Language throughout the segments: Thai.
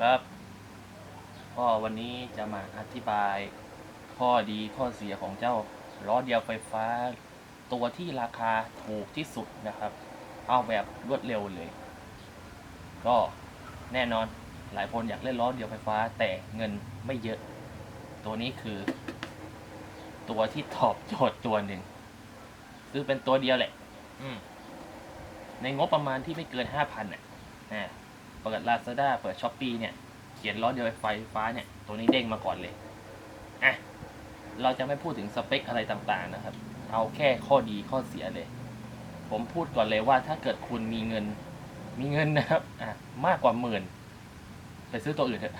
ครับ ก็วันนี้จะมาอธิบายข้อดีข้อเสียของเจ้าล้อเดียวไฟฟ้า ตัวที่ราคาถูกที่สุดนะครับ เอาแบบรวดเร็วเลย ก็แน่นอนหลายคนอยากเล่นล้อเดียวไฟฟ้า แต่เงินไม่เยอะ ตัวนี้คือ ตัวที่ตอบโจทย์ตัวหนึ่งซื้อเป็นตัวเดียวแหละ อืในงบประมาณที่ไม่เกินห้าพันอะ เปิด Lazada เปิด s h อ p e e เนี่ย เขียนล้อเดียวไฟฟ้าเนี่ย ตัวนี้เด้งมาก่อนเลยอะเราจะไม่พูดถึงสเปคอะไรต่างๆนะครับ เอาแค่ข้อดีข้อเสียเลย ผมพูดก่อนเลยว่าถ้าเกิดคุณมีเงิน มีเงินนะครับอะมากกว่าหมื่นไปซื้อตัวอื่นเถอะ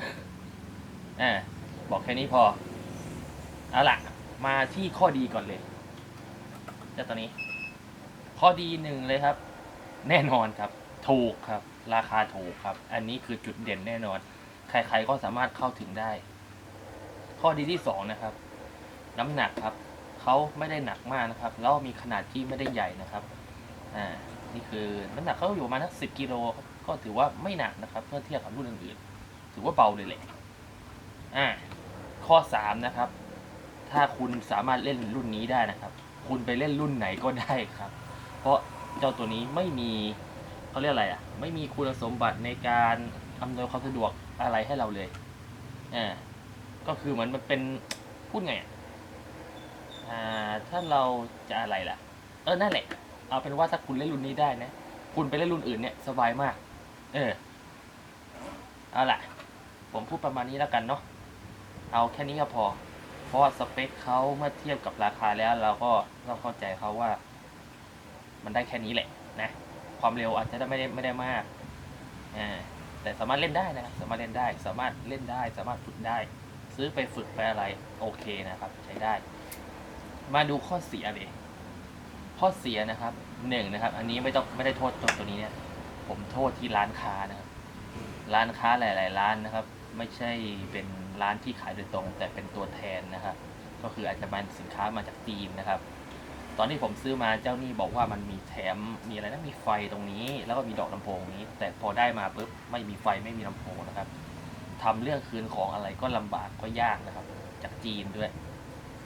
อ่าบอกแค่นี้พอ เอาล่ะ มาที่ข้อดีก่อนเลยเจ้าตัวนี้ ข้อดีหนึ่งเลยครับ แน่นอนครับ ถูกครับ ราคาถูกครับ อันนี้คือจุดเด่นแน่นอน ใครๆก็สามารถเข้าถึงได้ ข้อดีที่สองนะครับ น้ำหนักครับเขาไม่ได้หนักมากนะครับ แล้วมีขนาดที่ไม่ได้ใหญ่นะครับ อ่า นี่คือน้ำหนักเขาอยู่ประมาณสักสิบกิโลก็ถือว่าไม่หนักนะครับ เมื่อเทียบกับรุ่นอื่นๆ ถือว่าเบาเลยแหละ อ่า ข้อสามนะครับ ถ้าคุณสามารถเล่นรุ่นนี้ได้นะครับ คุณไปเล่นรุ่นไหนก็ได้ครับ เพราะเจ้าตัวนี้ไม่มี เขาเรียกอะไรอะ ไม่มีคุณสมบัติในการอำนวยความสะดวกอะไรให้เราเลยอ่าก็คือเหมือนมันเป็นพูดไงอะอ่าถ้าเราจะอะไรล่ะ เออนั่นแหละ เอาเป็นว่าถ้าคุณเล่นรุ่นนี้ได้นะ คุณไปเล่นรุ่นอื่นเนี่ยสบายมาก เออเอาล่ะ ผมพูดประมาณนี้แล้วกันเนาะเอาแค่นี้ก็พอ เพราะว่าสเปคเขาเมื่อเทียบกับราคาแล้วเราก็ต้องเข้าใจเขาว่า มันได้แค่นี้แหละนะ ความเร็วอาจจะไม่ได้ไม่ได้มากอ่าแต่สามารถเล่นได้นะครับ สามารถเล่นได้ สามารถเล่นได้ สามารถฝึกได้ ซื้อไปฝึกไปอะไรโอเคนะครับ ใช้ได้ มาดูข้อเสียเลยข้อเสียนะครับหนึ่งนะครับ อันนี้ไม่ต้องไม่ได้โทษตัวตัวนี้เนี่ย ผมโทษที่ร้านค้านะครับ ร้านค้าหลาย ๆ ร้านนะครับ ไม่ใช่เป็นร้านที่ขายโดยตรง แต่เป็นตัวแทนนะครับ ก็คืออาจจะมาสินค้ามาจากจีนนะครับ ตอนที่ผมซื้อมาเจ้านี่บอกว่ามันมีแถมมีอะไรนะมีไฟตรงนี้ แล้วก็มีดอกลำโพงนี้ แต่พอได้มาปุ๊บไม่มีไฟไม่มีลำโพงนะครับทำเรื่องคืนของอะไรก็ลำบากก็ยากนะครับ จากจีนด้วย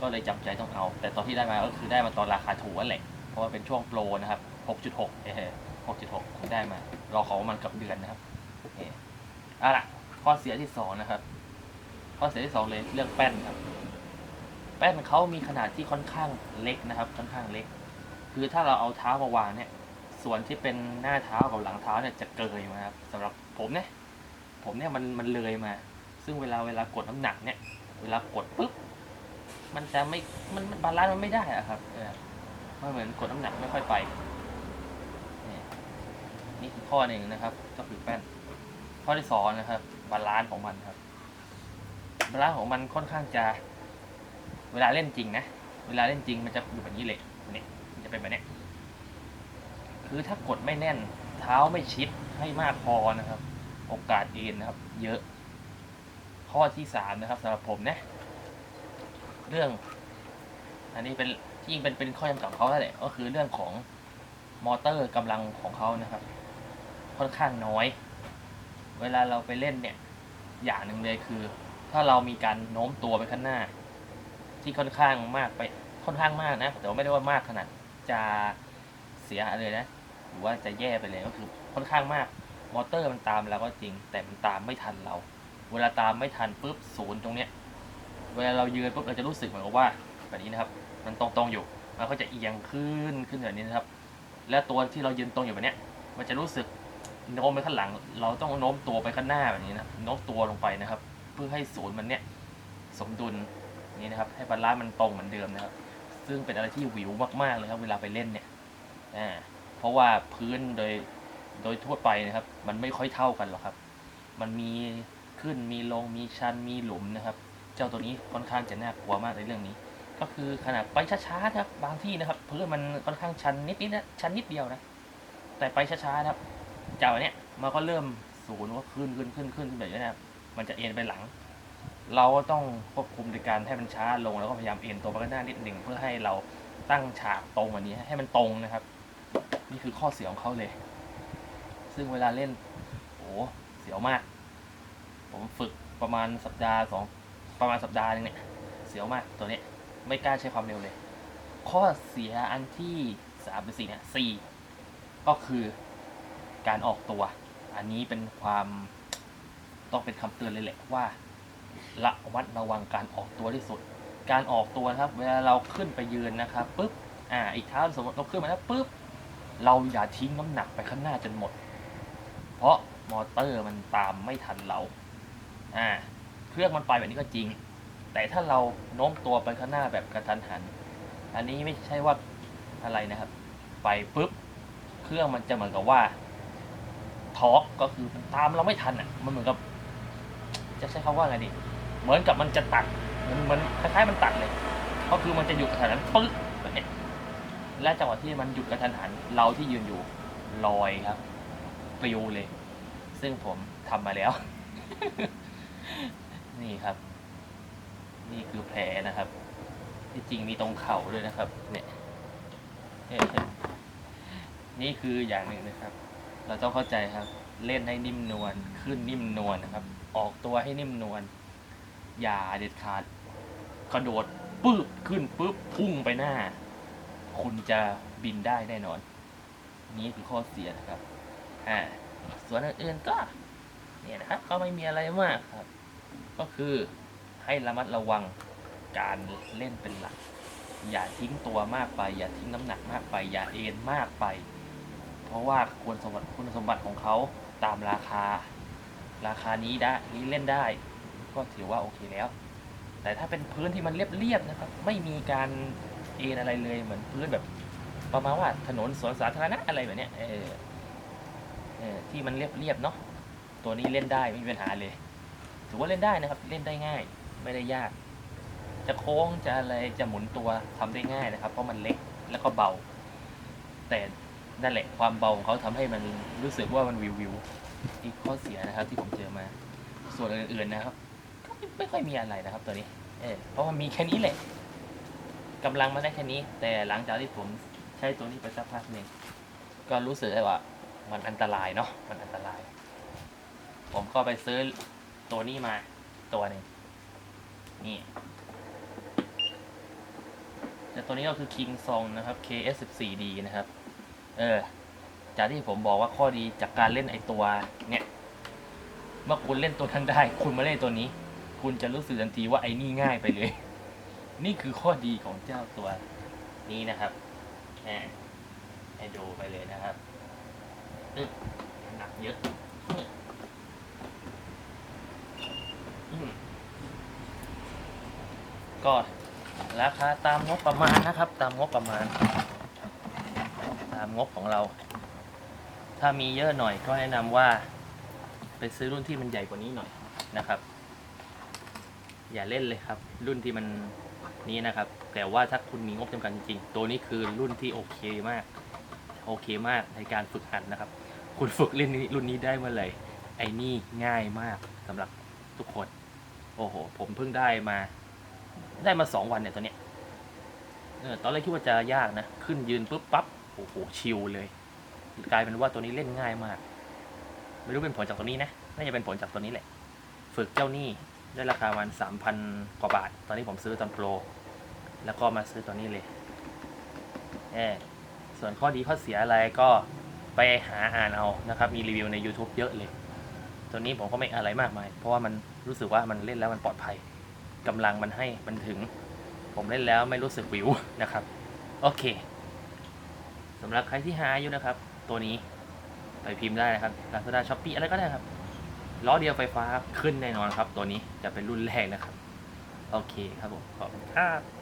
ก็เลยจำใจต้องเอา แต่ตอนที่ได้มาก็คือได้มาตอนราคาถูกนั่นแหละเพราะว่าเป็นช่วงโปรนะครับ 6.6เฮ้ย6.6ที่ได้มารอของมันกับเดือนนะครับโอเอาล่ะข้อเสียที่สองนะครับ ข้อเสียที่สองเลยเรื่องแป้นครับ แป้นเขามีขนาดที่ค่อนข้างเล็กนะครับ ค่อนข้างเล็ก คือถ้าเราเอาเท้ามาวางเนี่ย ส่วนที่เป็นหน้าเท้ากับหลังเท้าเนี่ยจะเกยมาครับสำหรับผมเนี่ย ผมเนี่ยมันมันเลยมา ซึ่งเวลาเวลากดน้ำหนักเนี่ย เวลากดปุ๊บ มันจะไม่ มันบาลานซ์มันไม่ได้อะครับเออมันเหมือนกดน้ำหนักไม่ค่อยไปนี่นี่คือข้อหนึ่งนะครับ ก็คือแป้น ข้อที่สองนะครับ บาลานซ์ของมันครับ บาลานซ์ของมันค่อนข้างจะ เวลาเล่นจริงนะ เวลาเล่นจริงมันจะอยู่แบบนี้เลยนี่มันจะเป็นแบบนี้คือถ้ากดไม่แน่น เท้าไม่ชิดให้มากพอนะครับ โอกาสเอ็นนะครับ เยอะ ข้อที่สามนะครับสำหรับผมนะ เรื่อง อันนี้เป็นที่ยิ่งเป็นเป็นข้อจำกัดของเขาแหละก็คือเรื่องของมอเตอร์กำลังของเขานะครับ ค่อนข้างน้อย เวลาเราไปเล่นเนี่ย อย่างหนึ่งเลยคือ ถ้าเรามีการโน้มตัวไปข้างหน้า ที่ค่อนข้างมากไปค่อนข้างมากนะ แต่ว่าไม่ได้ว่ามากขนาดจะเสียเลยนะ หรือว่าจะแย่ไปเลยก็คือค่อนข้างมาก มอเตอร์มันตามเราก็จริง แต่มันตามไม่ทันเรา เวลาตามไม่ทันปุ๊บศูนย์ตรงเนี้ย เวลาเรายืนปุ๊บเราจะรู้สึกเหมือนกับว่าแบบนี้นะครับ มันตรงๆอยู่ มันก็จะเอียงขึ้นขึ้นแบบนี้นะครับ แล้วตัวที่เรายืนตรงอยู่แบบเนี้ย มันจะรู้สึกโน้มไปข้างหลัง เราต้องโน้มตัวไปข้างหน้าแบบนี้นะ โน้มตัวลงไปนะครับ เพื่อให้ศูนย์มันเนี้ยสมดุล นี่นะครับ ให้บาลานซ์มันตรงเหมือนเดิมนะครับ ซึ่งเป็นอะไรที่วิวมากๆเลยครับ เวลาไปเล่นเนี่ยอ่าเพราะว่าพื้นโดยโดยทั่วไปนะครับ มันไม่ค่อยเท่ากันหรอกครับ มันมีขึ้นมีลงมีชันมีหลุมนะครับ เจ้าตัวนี้ค่อนข้างจะน่ากลัวมากในเรื่องนี้ ก็คือขนาดไปช้าๆนะครับ บางที่นะครับ พื้นมันค่อนข้างชันนิดๆนะชันนิดเดียวนะ แต่ไปช้าๆนะครับเจ้าเนี้ยมันก็เริ่มศูนย์ว่าขึ้นขึ้นขึ้นขึ้นแบบนี้นะครับ มันจะเอ็นไปหลัง เราก็ต้องควบคุมในการให้มันช้าลงแล้วก็พยายามเอ็นตัวไปข้างหน้านิดหนึ่งเพื่อให้เราตั้งฉากตรงอันนี้ให้มันตรงนะครับ นี่คือข้อเสียของเขาเลย ซึ่งเวลาเล่นโอ้เสียวมาก ผมฝึกประมาณสัปดาห์สองประมาณสัปดาห์นึงเนี่ยเสียวมากตัวเนี้ยไม่กล้าใช้ความเร็วเลย ข้อเสียอันที่สามหรือสี่เนี่ยสี่ก็คือการออกตัว อันนี้เป็นความต้องเป็นคำเตือนเลยแหละว่า ระวัดระวังการออกตัวที่สุด การออกตัวนะครับ เวลาเราขึ้นไปยืนนะครับปุ๊บอ่าอีกเท้าสมมติเราขึ้นมาแล้วปุ๊บเราอย่าทิ้งน้ำหนักไปข้างหน้าจนหมด เพราะมอเตอร์มันตามไม่ทันเราอ่าเครื่องมันไปแบบนี้ก็จริง แต่ถ้าเราโน้มตัวไปข้างหน้าแบบกระทันหัน อันนี้ไม่ใช่ว่าอะไรนะครับ ไปปุ๊บเครื่องมันจะเหมือนกับว่าทอร์กก็คือมันตามเราไม่ทันอะมันเหมือนกับ จะใช้คำว่าไงดี เหมือนกับมันจะตัดมันมันคล้ายๆมันตัดเลย ก็คือมันจะหยุดกระทันหันปึ๊บแบบเนี้ยและจังหวะที่มันหยุดกระทันหันเราที่ยืนอยู่ลอยครับปลิวเลย ซึ่งผมทำมาแล้ว นี่ครับ นี่คือแผลนะครับ ที่จริงมีตรงเข่าด้วยนะครับ เนี่ยนี่คืออย่างหนึ่งนะครับ เราต้องเข้าใจครับ เล่นให้นิ่มนวลขึ้นนิ่มนวลนะครับ ออกตัวให้นิ่มนวล อย่าเด็ดขาด กระโดดปึ๊บขึ้นปึ๊บพุ่งไปหน้า คุณจะบินได้แน่นอน นี่คือข้อเสียนะครับอ่าส่วนอื่นๆก็ เนี่ยนะครับก็ไม่มีอะไรมากครับ ก็คือให้ระมัดระวังการเล่นเป็นหลัก อย่าทิ้งตัวมากไป อย่าทิ้งน้ำหนักมากไป อย่าเอ็นมากไป เพราะว่าคุณสมบัติคุณสมบัติของเขาตามราคา ราคานี้ได้นี้เล่นได้ ก็ถือว่าโอเคแล้ว แต่ถ้าเป็นพื้นที่มันเรียบๆนะครับ ไม่มีการเอ็นอะไรเลยเหมือนพื้นแบบประมาณว่าถนนสวนสาธารณะอะไรแบบเนี้ยเออเออที่มันเรียบๆเนาะตัวนี้เล่นได้ไม่มีปัญหาเลย ถือว่าเล่นได้นะครับเล่นได้ง่าย ไม่ได้ยาก จะโค้งจะอะไรจะหมุนตัวทำได้ง่ายนะครับ เพราะมันเล็กแล้วก็เบา แต่นั่นแหละความเบาของเขาทำให้มันรู้สึกว่ามันวิววิวอีกข้อเสียนะครับที่ผมเจอมา ส่วนอื่นๆนะครับ ไม่ค่อยมีอะไรนะครับตัวนี้ เออเพราะว่ามีแค่นี้แหละกำลังมาได้แค่นี้ แต่หลังจากที่ผมใช้ตัวนี้ไปสักพักหนึ่งก็รู้สึกได้ว่า มันอันตรายเนาะมันอันตราย ผมก็ไปซื้อตัวนี้มาตัวหนึ่งนี่แต่ตัวนี้ก็คือ King Song นะครับ KS14D นะครับ เออ จากที่ผมบอกว่าข้อดีจากการเล่นไอตัว เนี่ย เมื่อคุณเล่นตัวนั้นได้ คุณมาเล่นตัวนี้ คุณจะรู้สึกทันทีว่าไอ้นี่ง่ายไปเลย นี่คือข้อดีของเจ้าตัวนี้นะครับแหมให้ดูไปเลยนะครับหนักเยอะก็ราคาตามงบประมาณนะครับ ตามงบประมาณ ตามงบของเรา ถ้ามีเยอะหน่อยก็แนะนำว่า ไปซื้อรุ่นที่มันใหญ่กว่านี้หน่อยนะครับ อย่าเล่นเลยครับ รุ่นที่มันนี้นะครับ แต่ว่าถ้าคุณมีงบจำกัดจริงๆ ตัวนี้คือรุ่นที่โอเคมาก โอเคมากในการฝึกหัดนะครับ คุณฝึกเล่นนี้รุ่นนี้ได้เมื่อไหร่ไอ้นี่ง่ายมากสำหรับทุกคน โอ้โห ผมเพิ่งได้มา ได้มาสองวันเนี่ยตัวเนี้ยเออตอนแรกคิดว่าจะยากนะ ขึ้นยืนปุ๊บปั๊บโอ้โหชิลเลย กลายเป็นว่าตัวนี้เล่นง่ายมาก ไม่รู้เป็นผลจากตัวนี้นะ น่าจะเป็นผลจากตัวนี้แหละ ฝึกเจ้าหนี้ ได้ราคาประมันสามพันกว่าบาท ตอนนี้ผมซื้อตอนโปร แล้วก็มาซื้อตัวนี้เลยเออส่วนข้อดีข้อเสียอะไรก็ไปหาอ่านเอานะครับ มีรีวิวใน YouTube เยอะเลย ตัวนี้ผมก็ไม่อะไรมากมาย เพราะว่ามันรู้สึกว่ามันเล่นแล้วมันปลอดภัยกำลังมันให้มันถึง ผมเล่นแล้วไม่รู้สึกวิวนะครับ โอเคสำหรับใครที่หาอยู่นะครับ ตัวนี้ไปพิมพ์ได้นะครับ Lazada Shopee อะไรก็ได้ครับ ล้อเดียวไฟฟ้าขึ้นแน่นอนครับ ตัวนี้จะเป็นรุ่นแรกนะครับ โอเคครับผมขอบคุณครับ